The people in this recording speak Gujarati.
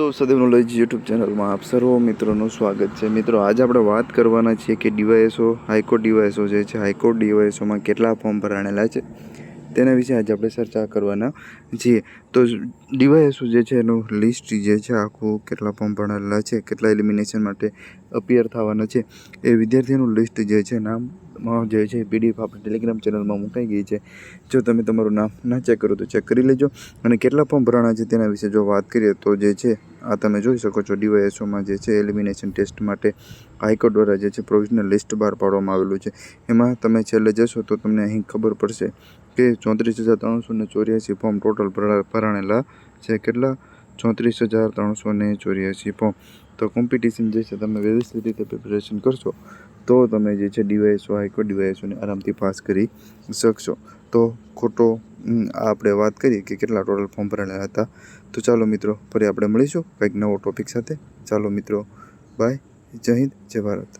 દોસ્તો, સદૈવ યુટ્યુબ ચેનલમાં આપ સર્વ મિત્રોનું સ્વાગત છે. મિત્રો, આજે આપણે વાત કરવાના છીએ કે ડીવાયએસઓ હાઈકોર્ટ ડીવાયએસઓ જે છે હાઈકોર્ટ ડીવાયએસઓમાં કેટલા ફોર્મ ભરાણેલા છે, તેના વિશે આજે આપણે ચર્ચા કરવાના છીએ. તો ડીવાયએસઓ જે છે, એનું લિસ્ટ જે છે, આખું કેટલા ફોર્મ ભરાયેલા છે, કેટલા એલિમિનેશન માટે અપિયર થવાના છે, એ વિદ્યાર્થીઓનું લિસ્ટ જે છે નામ જે છે પીડીએફ આપણે ટેલિગ્રામ ચેનલમાં મુકાઈ ગઈ છે. જો તમે તમારું નામ ના ચેક કરો તો ચેક કરી લેજો. અને કેટલા ફોર્મ ભરાણા છે તેના વિશે જો વાત કરીએ તો જે છે આ તમે જોઈ શકો છો ડીવાયએસઓમાં જે છે એલિમિનેશન ટેસ્ટ માટે હાઈકોર્ટ દ્વારા જે છે પ્રોવિઝનલ લિસ્ટ બહાર પાડવામાં આવેલું છે. એમાં તમે છેલ્લે જશો તો તમને અહીં ખબર પડશે કે ચોત્રીસ હજાર ત્રણસો ને ચોર્યાસી ફોર્મ ટોટલ ભરાણેલા છે. કેટલા? ચોત્રીસ હજાર ત્રણસો ને ચોર્યાસી ફોર્મ. તો કોમ્પિટિશન જે છે તમે વ્યવસ્થિત રીતે પ્રિપેરેશન કરશો તો તમે જે છે ડીવાયએસઓ, હાઈકોર્ટ ડીવાયએસઓને આરામથી પાસ કરી શકશો. તો ખોટો આપણે વાત કરીએ કે કેટલા ટોટલ ફોર્મ ભરેલા હતા. તો ચાલો મિત્રો, ફરી આપણે મળીશું કંઈક નવો ટોપિક સાથે. ચાલો મિત્રો બાય જય હિન્દ, જય ભારત.